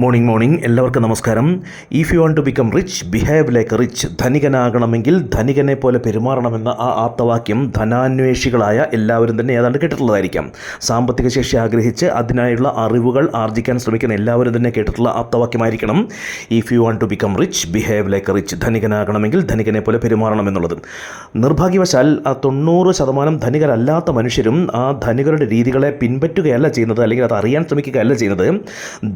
Morning morning എല്ലാവർക്കും നമസ്കാരം. If you want to become rich behave like rich ധനികനാകണമെങ്കിൽ ധനികനെ പോലെ പെരുമാറണമെന്ന ആ ആപ്തവാക്യം ധനാന്വേഷികളായ എല്ലാവരും തന്നെ ഏതാണ്ട് കേട്ടിട്ടുള്ളതായിരിക്കാം. സാമ്പത്തിക ശേഷി ആഗ്രഹിച്ച് അതിനായുള്ള അറിവുകൾ ആർജിക്കാൻ ശ്രമിക്കുന്ന എല്ലാവരും തന്നെ കേട്ടിട്ടുള്ള ആപ്തവാക്യമായിരിക്കണം. If you want to become rich behave like rich ധനികനാകണമെങ്കിൽ ധനികനെ പോലെ പെരുമാറണം എന്നുള്ളത്. നിർഭാഗ്യവശാൽ ആ തൊണ്ണൂറ് ശതമാനം ധനികരല്ലാത്ത മനുഷ്യരും ആ ധനികരുടെ രീതികളെ പിൻപറ്റുകയല്ല ചെയ്യുന്നത് അല്ലെങ്കിൽ അത് അറിയാൻ ശ്രമിക്കുകയല്ല ചെയ്യുന്നത്.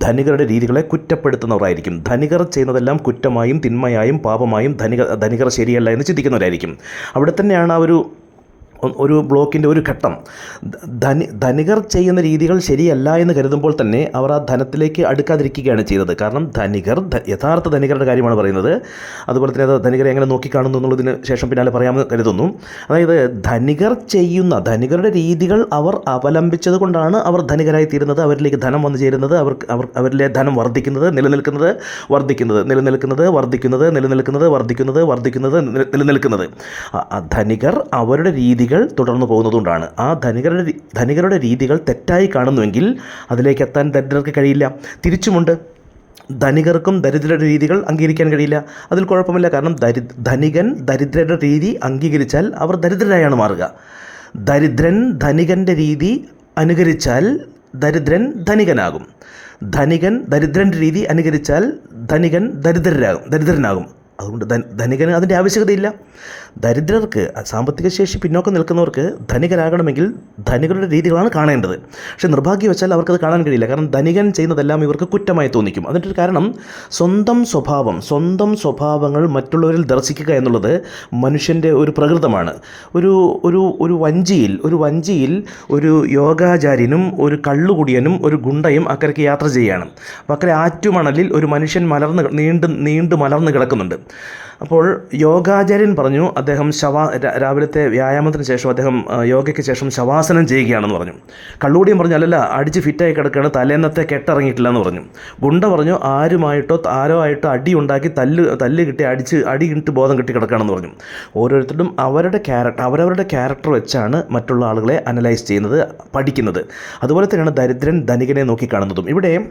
ധനികരുടെ രീതികളെ കുറ്റപ്പെടുത്തുന്നവരായിരിക്കും. ധനികർ ചെയ്യുന്നതെല്ലാം കുറ്റമായും തിന്മയായും പാപമായും ധനിക ധനികർ ശരിയല്ല എന്ന് ചിന്തിക്കുന്നവരായിരിക്കും. അവിടെ തന്നെയാണ് ആ ഒരു ഒരു ബ്ലോക്കിന്റെ ഒരു ഘട്ടം. ധനി ധനികർ ചെയ്യുന്ന രീതികൾ ശരിയല്ല എന്ന് കരുതുമ്പോൾ തന്നെ അവർ ആ ധനത്തിലേക്ക് അടുക്കാതിരിക്കുകയാണ് ചെയ്തത്. കാരണം ധനികർ യഥാർത്ഥ ധനികരുടെ കാര്യമാണ് പറയുന്നത്. അതുപോലെ തന്നെ അത് ധനികരെ എങ്ങനെ നോക്കിക്കാണുന്നു എന്നുള്ളതിന് ശേഷം പിന്നാലെ പറയാമെന്ന് കരുതുന്നു. അതായത് ധനികർ ചെയ്യുന്ന ധനികരുടെ രീതികൾ അവർ അവലംബിച്ചത് കൊണ്ടാണ് അവർ ധനികരായി തീരുന്നത്. അവരിലേക്ക് ധനം വന്നു ചേരുന്നത് അവർക്ക് അവർ അവരിലെ ധനം വർദ്ധിക്കുന്നത് നിലനിൽക്കുന്നത് വർദ്ധിക്കുന്നത് നിലനിൽക്കുന്നത് വർദ്ധിക്കുന്നത് നിലനിൽക്കുന്നത് വർദ്ധിക്കുന്നത് വർദ്ധിക്കുന്നത് നില- നിലനിൽക്കുന്നത്. ധനികർ അവരുടെ രീതികൾ തുടർന്നു പോകുന്നതുകൊണ്ടാണ്. ആ ധനികരുടെ ധനികരുടെ രീതികൾ തെറ്റായി കാണുന്നുവെങ്കിൽ അതിലേക്ക് എത്താൻ ദരിദ്രർക്ക് കഴിയില്ല. തിരിച്ചുമുണ്ട്. ധനികർക്കും ദരിദ്രരുടെ രീതികൾ അംഗീകരിക്കാൻ കഴിയില്ല. അതിൽ കുഴപ്പമില്ല. കാരണം ദരി ധനികൻ ദരിദ്രരുടെ രീതി അംഗീകരിച്ചാൽ അവർ ദരിദ്രരായാണ് മാറുക. ദരിദ്രൻ ധനികന്റെ രീതി അനുകരിച്ചാൽ ദരിദ്രൻ ധനികനാകും. ധനികൻ ദരിദ്രന്റെ രീതി അനുകരിച്ചാൽ ധനികൻ ദരിദ്രരാകും ദരിദ്രനാകും. അതുകൊണ്ട് ധനികന് അതിന്റെ ആവശ്യകതയില്ല. ദരിദ്രർക്ക് സാമ്പത്തിക ശേഷി പിന്നോക്കം നിൽക്കുന്നവർക്ക് ധനികരാകണമെങ്കിൽ ധനികരുടെ രീതികളാണ് കാണേണ്ടത്. പക്ഷേ നിർഭാഗ്യവശാൽ അവർക്കത് കാണാൻ കഴിയില്ല. കാരണം ധനികൻ ചെയ്യുന്നതെല്ലാം ഇവർക്ക് കുറ്റമായി തോന്നിക്കും. അതിന്റെ കാരണം സ്വന്തം സ്വഭാവം സ്വന്തം സ്വഭാവങ്ങൾ മറ്റുള്ളവരിൽ ദർശിക്കുക എന്നുള്ളത് മനുഷ്യന്റെ ഒരു പ്രകൃതമാണ്. ഒരു ഒരു ഒരു വഞ്ചിയിൽ ഒരു വഞ്ചിയിൽ ഒരു യോഗാചാര്യനും ഒരു കള്ളുകുടിയനും ഒരു ഗുണ്ടയും അക്കരയ്ക്ക് യാത്ര ചെയ്യുകയാണ്. അപ്പോൾ അക്കരെ ആറ്റുമണലിൽ ഒരു മനുഷ്യൻ മലർന്ന് നീണ്ട് നീണ്ടു മലർന്ന് കിടക്കുന്നുണ്ട്. അപ്പോൾ യോഗാചാര്യൻ പറഞ്ഞു അദ്ദേഹം ശവാ രാവിലത്തെ വ്യായാമത്തിന് ശേഷം അദ്ദേഹം യോഗയ്ക്ക് ശേഷം ശവാസനം ചെയ്യുകയാണെന്ന് പറഞ്ഞു. കള്ളൂടിയും പറഞ്ഞു അല്ലല്ല അടിച്ച് ഫിറ്റായി കിടക്കുകയാണ് തലേന്നത്തെ കെട്ടിറങ്ങിയിട്ടില്ല എന്ന് പറഞ്ഞു. ഗുണ്ട പറഞ്ഞു ആരുമായിട്ടോ ആരോ ആയിട്ടോ അടി ഉണ്ടാക്കി തല്ല് തല്ല് കിട്ടി അടിച്ച് അടി കിട്ടി ബോധം കിട്ടി കിടക്കുകയാണെന്ന് പറഞ്ഞു. ഓരോരുത്തരും അവരുടെ ക്യാരക്ടർ അവരവരുടെ ക്യാരക്ടർ വെച്ചാണ് മറ്റുള്ള ആളുകളെ അനലൈസ് ചെയ്യുന്നത് പഠിക്കുന്നത്. അതുപോലെ തന്നെയാണ് ദരിദ്രൻ ധനികനെ നോക്കി കാണുന്നതും. ഇവിടെ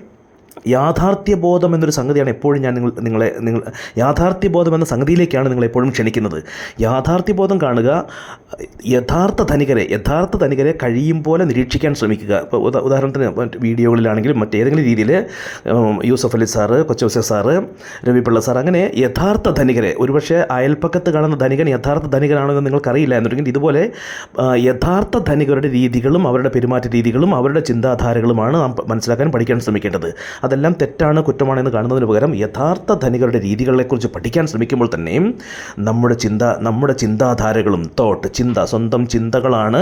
യാഥാർത്ഥ്യബോധം എന്നൊരു സംഗതിയാണ് എപ്പോഴും ഞാൻ നിങ്ങൾ നിങ്ങളെ നിങ്ങൾ യാഥാർത്ഥ്യബോധം എന്ന സംഗതിയിലേക്കാണ് നിങ്ങൾ എപ്പോഴും ക്ഷണിക്കുന്നത്. യാഥാർത്ഥ്യബോധം കാണുക യഥാർത്ഥ ധനികരെ യഥാർത്ഥ ധനികരെ കഴിയും പോലെ നിരീക്ഷിക്കാൻ ശ്രമിക്കുക. ഇപ്പോൾ ഉദാ ഉദാഹരണത്തിന് വീഡിയോകളിലാണെങ്കിലും മറ്റേതെങ്കിലും രീതിയിൽ Yusuf Ali sir Kochouseph sir Ravipillai sir അങ്ങനെ യഥാർത്ഥ ധനികരെ ഒരുപക്ഷെ അയൽപ്പക്കത്ത് കാണുന്ന ധനികൻ യഥാർത്ഥ ധനികനാണോ എന്ന് നിങ്ങൾക്കറിയില്ല എന്നുണ്ടെങ്കിൽ ഇതുപോലെ യഥാർത്ഥ ധനികരുടെ രീതികളും അവരുടെ പെരുമാറ്റ രീതികളും അവരുടെ ചിന്താധാരകളുമാണ് നാം മനസ്സിലാക്കാൻ പഠിക്കാൻ ശ്രമിക്കേണ്ടത്. അതെല്ലാം തെറ്റാണ് കുറ്റമാണ് എന്ന് കാണുന്നതിന് പകരം യഥാർത്ഥ ധനികരുടെ രീതികളെക്കുറിച്ച് പഠിക്കാൻ ശ്രമിക്കുമ്പോൾ തന്നെയും നമ്മുടെ ചിന്ത നമ്മുടെ ചിന്താധാരകളും തോട്ട് ചിന്ത സ്വന്തം ചിന്തകളാണ്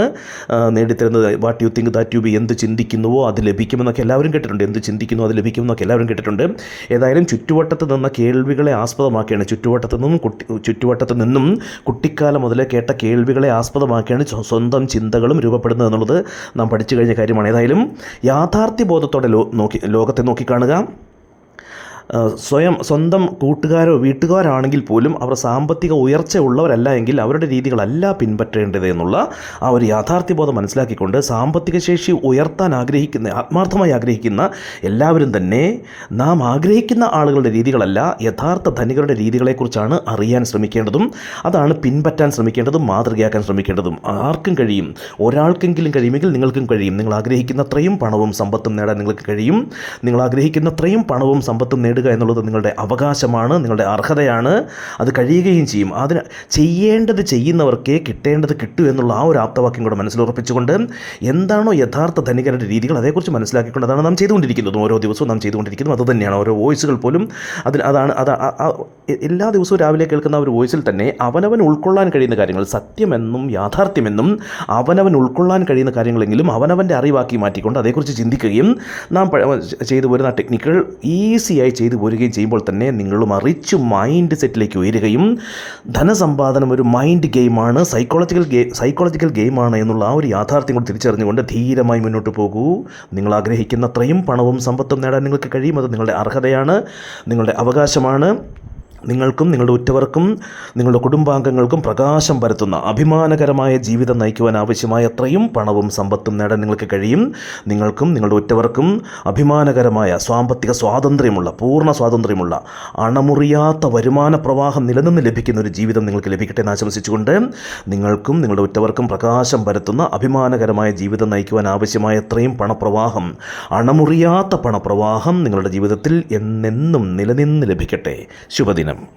നേടിത്തരുന്നത്. What you think that you be എന്ത് ചിന്തിക്കുന്നുവോ അത് ലഭിക്കുമെന്നൊക്കെ എല്ലാവരും കേട്ടിട്ടുണ്ട്. എന്ത് ചിന്തിക്കുന്നു അത് ലഭിക്കുമെന്നൊക്കെ എല്ലാവരും കേട്ടിട്ടുണ്ട്. ഏതായാലും ചുറ്റുവട്ടത്ത് നിന്ന കേൾവികളെ ആസ്പദമാക്കിയാണ് ചുറ്റുവട്ടത്ത് നിന്നും കുട്ടി ചുറ്റുവട്ടത്ത് നിന്നും കുട്ടിക്കാലം മുതലേ കേട്ട കേൾവികളെ ആസ്പദമാക്കിയാണ് സ്വന്തം ചിന്തകളും രൂപപ്പെടുന്നത് എന്നുള്ളത് നാം പഠിച്ചു കഴിഞ്ഞ കാര്യമാണ്. ഏതായാലും യാഥാർത്ഥ്യബോധത്തോടെ ലോ നോക്കി ലോകത്തെ നോക്കിക്കാണുക ആ, സ്വയം സ്വന്തം കൂട്ടുകാരോ വീട്ടുകാരാണെങ്കിൽ പോലും അവർ സാമ്പത്തിക ഉയർച്ച ഉള്ളവരല്ല എങ്കിൽ അവരുടെ രീതികളല്ല പിൻപറ്റേണ്ടത് എന്നുള്ള ആ ഒരു യാഥാർത്ഥ്യബോധം മനസ്സിലാക്കിക്കൊണ്ട് സാമ്പത്തിക ശേഷി ഉയർത്താൻ ആഗ്രഹിക്കുന്ന ആത്മാർത്ഥമായി ആഗ്രഹിക്കുന്ന എല്ലാവരും തന്നെ നാം ആഗ്രഹിക്കുന്ന ആളുകളുടെ രീതികളല്ല യഥാർത്ഥ ധനികരുടെ രീതികളെക്കുറിച്ചാണ് അറിയാൻ ശ്രമിക്കേണ്ടതും അതാണ് പിൻപറ്റാൻ ശ്രമിക്കേണ്ടതും മാതൃകയാക്കാൻ ശ്രമിക്കേണ്ടതും. ആർക്കും കഴിയും ഒരാൾക്കെങ്കിലും കഴിയുമെങ്കിൽ നിങ്ങൾക്കും കഴിയും. നിങ്ങൾ ആഗ്രഹിക്കുന്നത്രയും പണവും സമ്പത്തും നേടാൻ നിങ്ങൾക്ക് കഴിയും. നിങ്ങൾ ആഗ്രഹിക്കുന്നത്രയും പണവും സമ്പത്തും നേടുക എന്നുള്ളത് നിങ്ങളുടെ അവകാശമാണ് നിങ്ങളുടെ അർഹതയാണ്. അത് കഴിയുകയും ചെയ്യും. അതിന് ചെയ്യേണ്ടത് ചെയ്യുന്നവർക്കേ കിട്ടേണ്ടത് കിട്ടൂ എന്നുള്ള ആ ഒരു ആപ്തവാക്യം കൂടെ മനസ്സിലുറപ്പിച്ചുകൊണ്ട് എന്താണോ യഥാർത്ഥ ധനികരുടെ രീതികൾ അതേക്കുറിച്ച് മനസ്സിലാക്കിക്കൊണ്ട് അതാണ് നാം ചെയ്തുകൊണ്ടിരിക്കുന്നത്. ഓരോ ദിവസവും നാം ചെയ്തുകൊണ്ടിരിക്കുന്നത് അത് തന്നെയാണ്. ഓരോ വോയിസുകൾ പോലും അതിൽ അതാണ് അത് എല്ലാ ദിവസവും രാവിലെ കേൾക്കുന്ന ഒരു വോയിസിൽ തന്നെ അവനവൻ ഉൾക്കൊള്ളാൻ കഴിയുന്ന കാര്യങ്ങൾ സത്യമെന്നും യാഥാർത്ഥ്യമെന്നും അവനവൻ ഉൾക്കൊള്ളാൻ കഴിയുന്ന കാര്യങ്ങളെങ്കിലും അവനവന്റെ അറിവാക്കി മാറ്റിക്കൊണ്ട് അതേക്കുറിച്ച് ചിന്തിക്കുകയും നാം ചെയ്തു വരുന്ന ടെക്നിക്കുകൾ ഈസിയായി ചെയ്തു പോരുകയും ചെയ്യുമ്പോൾ തന്നെ നിങ്ങളും റിച്ച് മൈൻഡ് സെറ്റിലേക്ക് ഉയരുകയും ധനസമ്പാദനം ഒരു മൈൻഡ് ഗെയിമാണ് സൈക്കോളജിക്കൽ ഗെയിം സൈക്കോളജിക്കൽ ഗെയിമാണ് എന്നുള്ള ആ ഒരു യാഥാർത്ഥ്യം കൂടി തിരിച്ചറിഞ്ഞുകൊണ്ട് ധീരമായി മുന്നോട്ട് പോകൂ. നിങ്ങൾ ആഗ്രഹിക്കുന്നത്രയും പണവും സമ്പത്തും നേടാൻ നിങ്ങൾക്ക് കഴിയും. അത് നിങ്ങളുടെ അർഹതയാണ് നിങ്ങളുടെ അവകാശമാണ്. നിങ്ങൾക്കും നിങ്ങളുടെ ഉറ്റവർക്കും നിങ്ങളുടെ കുടുംബാംഗങ്ങൾക്കും പ്രകാശം പരത്തുന്ന അഭിമാനകരമായ ജീവിതം നയിക്കുവാൻ ആവശ്യമായ അത്രയും പണവും സമ്പത്തും നേടാൻ നിങ്ങൾക്ക് കഴിയും. നിങ്ങൾക്കും നിങ്ങളുടെ ഉറ്റവർക്കും അഭിമാനകരമായ സാമ്പത്തിക സ്വാതന്ത്ര്യമുള്ള പൂർണ സ്വാതന്ത്ര്യമുള്ള അണമുറിയാത്ത വരുമാന പ്രവാഹം നിലനിന്ന് ലഭിക്കുന്ന ഒരു ജീവിതം നിങ്ങൾക്ക് ലഭിക്കട്ടെ എന്ന് ആശംസിച്ചുകൊണ്ട് നിങ്ങൾക്കും നിങ്ങളുടെ ഉറ്റവർക്കും പ്രകാശം പരത്തുന്ന അഭിമാനകരമായ ജീവിതം നയിക്കുവാൻ ആവശ്യമായ അത്രയും പണപ്രവാഹം അണമുറിയാത്ത പണപ്രവാഹം നിങ്ങളുടെ ജീവിതത്തിൽ എന്നെന്നും നിലനിന്ന് ലഭിക്കട്ടെ. ശുഭദിനം. him.